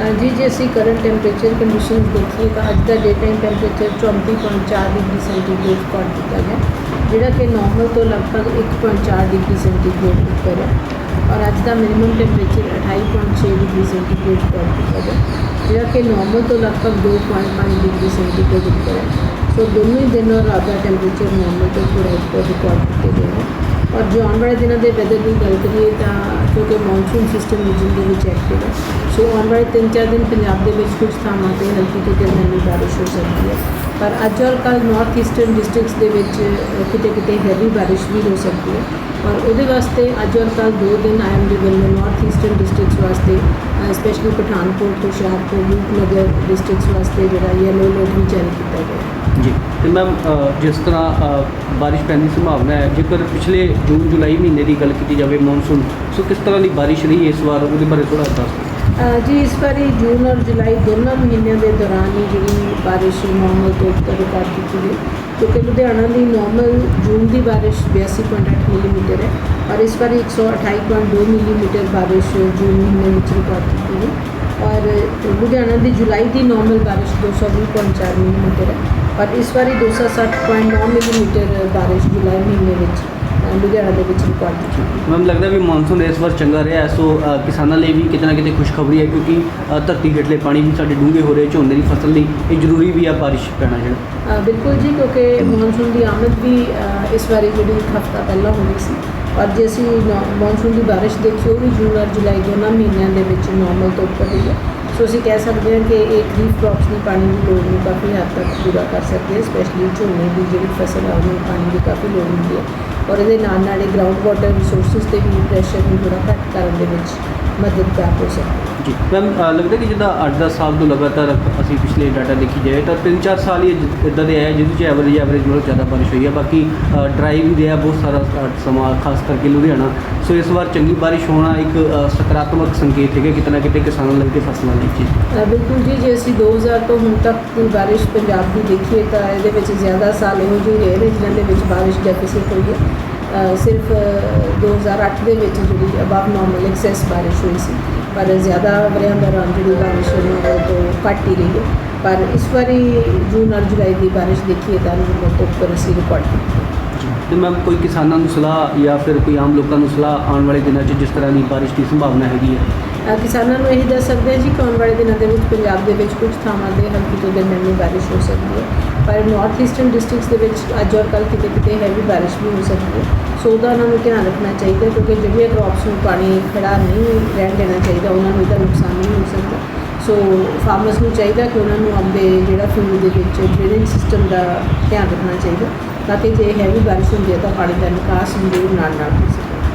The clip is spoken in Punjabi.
ਅ, ਜੀ ਜੇ ਅਸੀਂ ਕਰੰਟ ਟੈਂਪਰੇਚਰ ਕੰਡੀਸ਼ਨ ਦੇਖੀਏ ਤਾਂ ਅੱਜ ਦਾ day time temperature 34.4 degree centigrade record ਕੀਤਾ ਗਿਆ ਜਿਹੜਾ ਕਿ ਨਾਰਮਲ ਤੋਂ ਲਗਭਗ 1.4 ਡਿਗਰੀ ਸੈਂਟੀਗ੍ਰੇਡ ਉੱਪਰ ਹੈ ਔਰ ਅੱਜ ਦਾ minimum temperature 28.6 degree centigrade record ਕੀਤਾ ਗਿਆ ਜਿਹੜਾ ਕਿ ਨਾਰਮਲ ਤੋਂ ਲਗਭਗ 2.5 ਡਿਗਰੀ ਸੈਂਟੀਗ੍ਰੇਡ ਉੱਪਰ ਹੈ। ਸੋ ਦੋਨੋਂ ਹੀ ਦਿਨ ਔਰ ਰਾਤ ਦਾ ਟੈਂਪਰੇਚਰ ਨਾਰਮਲ ਤੋਂ ਥੋੜ੍ਹਾ ਉੱਪਰ ਰਿਕਾਰਡ ਕੀਤੇ ਗਏ ਨੇ। ਔਰ ਜੋ ਆਉਣ ਵਾਲੇ ਦਿਨਾਂ ਦੇ ਵੈਦਰ ਦੀ ਗੱਲ ਕਰੀਏ ਤਾਂ ਕਿਉਂਕਿ ਮੌਨਸੂਨ ਸਿਸਟਮ ਰੀਜਨ ਦੇ ਵਿੱਚ ਐਕਟਿਵ ਹੈ ਸੋ ਆਉਣ ਵਾਲੇ ਤਿੰਨ ਚਾਰ ਦਿਨ ਪੰਜਾਬ ਦੇ ਵਿੱਚ ਕੁਝ ਥਾਵਾਂ ਤੇ ਹਲਕੀ ਤੋਂ ਦਰਮਿਆਨੀ ਬਾਰਿਸ਼ ਹੋ ਸਕਦੀ ਹੈ। ਪਰ ਅੱਜ ਔਰ ਕੱਲ੍ਹ ਨਾਰਥ ਈਸਟਰਨ ਡਿਸਟ੍ਰਿਕਟਸ ਦੇ ਵਿੱਚ ਕਿਤੇ ਕਿਤੇ ਹੈਵੀ ਬਾਰਿਸ਼ ਵੀ ਹੋ ਸਕਦੀ ਹੈ। ਔਰ ਉਹਦੇ ਵਾਸਤੇ ਅੱਜ ਔਰ ਕੱਲ੍ਹ ਦੋ ਦਿਨ ਆਈ ਐਮ ਦੇ ਵੱਲੋਂ ਨਾਰਥ ਈਸਟਰਨ ਡਿਸਟ੍ਰਿਕਟਸ ਵਾਸਤੇ ਸਪੈਸ਼ਲੀ ਪਠਾਨਕੋਟ ਹੁਸ਼ਿਆਰਪੁਰ ਰੂਪਨਗਰ ਡਿਸਟ੍ਰਿਕਟਸ ਵਾਸਤੇ ਜਿਹੜਾ ਯੈਲੋ ਅਲਰਟ ਵੀ ਜਾਰੀ ਕੀਤਾ ਗਿਆ ਜੀ ਤੇ ਮੈਮ ਜਿਸ ਤਰ੍ਹਾਂ ਅ, ਬਾਰਿਸ਼ ਪੈਣ ਦੀ ਸੰਭਾਵਨਾ ਹੈ ਜੇਕਰ ਪਿਛਲੇ ਜੂਨ ਜੁਲਾਈ ਮਹੀਨੇ ਦੀ ਗੱਲ ਕੀਤੀ ਜਾਵੇ ਮੌਨਸੂਨ ਸੋ ਕਿਸ ਤਰ੍ਹਾਂ ਦੀ ਬਾਰਿਸ਼ ਰਹੀ ਇਸ ਵਾਰ ਉਹਦੇ ਬਾਰੇ ਥੋੜਾ ਦੱਸ ਦਿਓ। ਜੀ, ਇਸ ਵਾਰੀ ਜੂਨ ਔਰ ਜੁਲਾਈ ਦੋਨਾਂ ਮਹੀਨਿਆਂ ਦੇ ਦੌਰਾਨ ਹੀ ਜਿਹੜੀ ਬਾਰਿਸ਼ ਨਾਰਮਲ ਤੋਂ ਉੱਪਰ ਰਿਕਾਰਡ ਕੀਤੀ ਗਈ। ਕਿਉਂਕਿ ਲੁਧਿਆਣਾ ਦੀ ਨਾਰਮਲ ਜੂਨ ਦੀ ਬਾਰਿਸ਼ 82.8 ਮਿਲੀਮੀਟਰ ਹੈ ਔਰ ਇਸ ਵਾਰੀ 128.2 ਮਿਲੀਮੀਟਰ ਬਾਰਿਸ਼ ਜੂਨ ਮਹੀਨੇ ਵਿੱਚ ਰਿਕਾਰਡ ਕੀਤੀ ਗਈ। ਔਰ ਲੁਧਿਆਣਾ ਦੀ ਜੁਲਾਈ ਦੀ ਨਾਰਮਲ ਬਾਰਿਸ਼ 220.4 ਮਿਲੀਮੀਟਰ ਹੈ। ਔਰ ਇਸ ਵਾਰੀ 260.9 ਮਿਲੀਮੀਟਰ ਬਾਰਿਸ਼ ਜੁਲਾਈ ਮਹੀਨੇ ਵਿੱਚ ਅ, ਲੁਧਿਆਣਾ ਦੇ ਵਿੱਚ ਰਿਕਾਰਡ ਕੀਤੀ ਮੈਮ ਲੱਗਦਾ ਵੀ ਮੌਨਸੂਨ ਇਸ ਵਾਰ ਚੰਗਾ ਰਿਹਾ ਹੈ, ਸੋ ਅ, ਕਿਸਾਨਾਂ ਲਈ ਵੀ ਕਿਤੇ ਨਾ ਕਿਤੇ ਖੁਸ਼ਖਬਰੀ ਹੈ ਕਿਉਂਕਿ ਅ, ਧਰਤੀ ਹੇਠਲੇ ਪਾਣੀ ਵੀ ਸਾਡੇ ਡੂੰਘੇ ਹੋ ਰਹੇ ਝੋਨੇ ਦੀ ਫਸਲ ਲਈ ਇਹ ਜ਼ਰੂਰੀ ਵੀ ਆ ਬਾਰਿਸ਼ ਪੈਣਾ ਜਿਹੜਾ। ਅ, ਬਿਲਕੁਲ ਜੀ ਕਿਉਂਕਿ ਮੌਨਸੂਨ ਦੀ ਆਮਦ ਵੀ ਅ, ਇਸ ਵਾਰੀ ਜਿਹੜੀ ਇੱਕ ਹਫਤਾ ਪਹਿਲਾਂ ਹੋਣੀ ਸੀ। ਔਰ ਜੇ ਅਸੀਂ ਨੌ- ਮੌਨਸੂਨ ਦੀ ਬਾਰਿਸ਼ ਦੇਖੀਏ ਉਹ ਵੀ ਜੂਨ ਔਰ ਜੁਲਾਈ ਦੋਨਾਂ ਮਹੀਨਿਆਂ ਦੇ ਵਿੱਚ ਨਾਰਮਲ ਤੋਂ ਉੱਪਰ ਹੀ ਹੈ। ਤੁਸੀਂ ਕਹਿ ਸਕਦੇ ਹਾਂ ਕਿ ਇਹ ਖਰੀਫ ਕ੍ਰੌਪਸ ਦੀ ਪਾਣੀ ਦੀ ਲੋੜ ਨੂੰ ਕਾਫੀ ਹੱਦ ਤੱਕ ਪੂਰਾ ਕਰ ਸਕਦੇ ਹੈ ਸਪੈਸ਼ਲੀ ਝੋਨੇ ਦੀ ਜਿਹੜੀ ਫਸਲ ਆ, ਉਹਨੂੰ ਪਾਣੀ ਦੀ ਕਾਫੀ ਲੋੜ ਹੁੰਦੀ ਹੈ। ਔਰ ਇਹਦੇ ਨਾਲ ਨਾਲ ਇਹ ਗਰਾਊਂਡ ਵਾਟਰ ਰਿਸੋਰਸਿਸ ਤੇ ਵੀ ਪ੍ਰੈਸ਼ਰ ਨੂੰ ਥੋੜ੍ਹਾ ਘੱਟ ਕਰਨ ਦੇ ਵਿੱਚ ਮਦਦਗਾਰ ਹੋ ਸਕਦੀ ਹੈ। ਜੀ ਮੈਮ ਲੱਗਦਾ ਕਿ ਜਿੱਦਾਂ 8-10 ਸਾਲ ਤੋਂ ਲਗਾਤਾਰ ਅਸੀਂ ਪਿਛਲੇ ਡਾਟਾ ਦੇਖੀ ਜਾਏ ਤਾਂ 3-4 ਸਾਲ ਹੀ ਇਦਾਂ ਦੇ ਆਏ ਜਿਹਦੇ 'ਚ ਐਵਰੇਜ ਐਵਰੇਜ ਨਾਲੋਂ ਜ਼ਿਆਦਾ ਬਾਰਿਸ਼ ਹੋਈ ਹੈ ਬਾਕੀ ਡਰਾਈ ਵੀ ਰਿਹਾ ਬਹੁਤ ਸਾਰਾ ਸਮਾਂ ਖਾਸ ਕਰਕੇ ਲੁਧਿਆਣਾ। ਸੋ ਇਸ ਵਾਰ ਚੰਗੀ ਬਾਰਿਸ਼ ਹੋਣਾ ਇੱਕ ਸਕਾਰਾਤਮਕ ਸੰਕੇਤ ਹੈਗਾ ਕਿਤੇ ਨਾ ਕਿਤੇ ਕਿਸਾਨਾਂ ਲਈ ਤੇ ਫਸਲਾਂ ਲਈ ਜੀ ਬਿਲਕੁਲ ਜੀ ਜੇ ਅਸੀਂ 2000 ਤੋਂ ਹੁਣ ਤੱਕ ਦੀ ਬਾਰਿਸ਼ ਪੰਜਾਬ ਦੀ ਦੇਖੀਏ ਤਾਂ ਇਹਦੇ ਵਿੱਚ ਜ਼ਿਆਦਾ ਸਾਲ ਇਹੋ ਜਿਹੇ ਰਹੇ ਨੇ ਜਿਨ੍ਹਾਂ ਦੇ ਵਿੱਚ ਬਾਰਿਸ਼ ਡੈਫੀਸਿਟ ਹੋਈ ਹੈ। ਸਿਰਫ ਅ, 2008 ਦੇ ਵਿੱਚ ਜਿਹੜੀ ਅਬਵ ਨਾਰਮਲ ਐਕਸੈਸ ਬਾਰਿਸ਼ ਹੋਈ ਸੀ। ਪਰ ਜ਼ਿਆਦਾ ਵਰਿਆਂ ਦੌਰਾਨ ਜਿਹੜੀ ਬਾਰਿਸ਼ ਹੋਈ ਉਹ ਤੋਂ ਘੱਟ ਹੀ ਰਹੀ ਹੈ। ਪਰ ਇਸ ਵਾਰੀ ਜੂਨ ਔਰ ਜੁਲਾਈ ਦੀ ਬਾਰਿਸ਼ ਦੇਖੀਏ ਤਾਂ ਨਵੰਬਰ ਤੋਂ ਉੱਪਰ ਅਸੀਂ ਰਿਕਾਰਡ ਕੀਤੀ। ਤੇ ਮੈਮ ਕੋਈ ਕਿਸਾਨਾਂ ਨੂੰ ਸਲਾਹ ਜਾਂ ਫਿਰ ਕੋਈ ਆਮ ਲੋਕਾਂ ਨੂੰ ਸਲਾਹ ਆਉਣ ਵਾਲੇ ਦਿਨਾਂ 'ਚ ਜਿਸ ਤਰ੍ਹਾਂ ਦੀ ਬਾਰਿਸ਼ ਦੀ ਸੰਭਾਵਨਾ ਹੈਗੀ ਹੈ? ਕਿਸਾਨਾਂ ਨੂੰ ਇਹੀ ਦੱਸ ਸਕਦੇ ਹਾਂ ਜੀ, ਕਿ ਆਉਣ ਵਾਲੇ ਦਿਨਾਂ ਦੇ ਵਿੱਚ ਪੰਜਾਬ ਦੇ ਵਿੱਚ ਕੁਝ ਥਾਵਾਂ ਤੇ ਹਲਕੀ ਤੋਂ ਦਰਮਿਆਨੀ ਬਾਰਿਸ਼ ਹੋ ਸਕਦੀ ਹੈ। ਪਰ ਨਾਰਥ ਈਸਟਰਨ ਡਿਸਟ੍ਰਿਕਟਸ ਦੇ ਵਿੱਚ ਅੱਜ ਔਰ ਕੱਲ੍ਹ ਕਿਤੇ ਕਿਤੇ ਹੈਵੀ ਬਾਰਿਸ਼ ਵੀ ਹੋ ਸਕਦੀ ਹੈ। ਸੋ ਉਹਦਾ ਉਹਨਾਂ ਨੂੰ ਧਿਆਨ ਰੱਖਣਾ ਚਾਹੀਦਾ ਕਿਉਂਕਿ ਜਿਹੜੀਆਂ ਕ੍ਰੌਪਸ ਨੂੰ ਪਾਣੀ ਖੜਾ ਨਹੀਂ ਰਹਿਣ ਦੇਣਾ ਚਾਹੀਦਾ, ਉਹਨਾਂ ਨੂੰ ਇਹਦਾ ਨੁਕਸਾਨ ਨਹੀਂ ਹੋ ਸਕਦਾ। ਸੋ ਫਾਰਮਰਸ ਨੂੰ ਚਾਹੀਦਾ ਕਿ ਉਹਨਾਂ ਨੂੰ ਆਪਣੇ ਜਿਹੜਾ ਫੀਲਡ ਦੇ ਵਿੱਚ ਡਰੇਨੇਜ ਸਿਸਟਮ ਦਾ ਧਿਆਨ ਰੱਖਣਾ ਚਾਹੀਦਾ, ਤਾਂ ਕਿ ਜੇ ਹੈਵੀ ਬਾਰਿਸ਼ ਹੁੰਦੀ ਹੈ ਤਾਂ ਪਾਣੀ ਦਾ ਨਿਕਾਸ ਜ਼ਰੂਰ ਨਾਲ ਨਾਲ ਹੋ ਸਕੇ।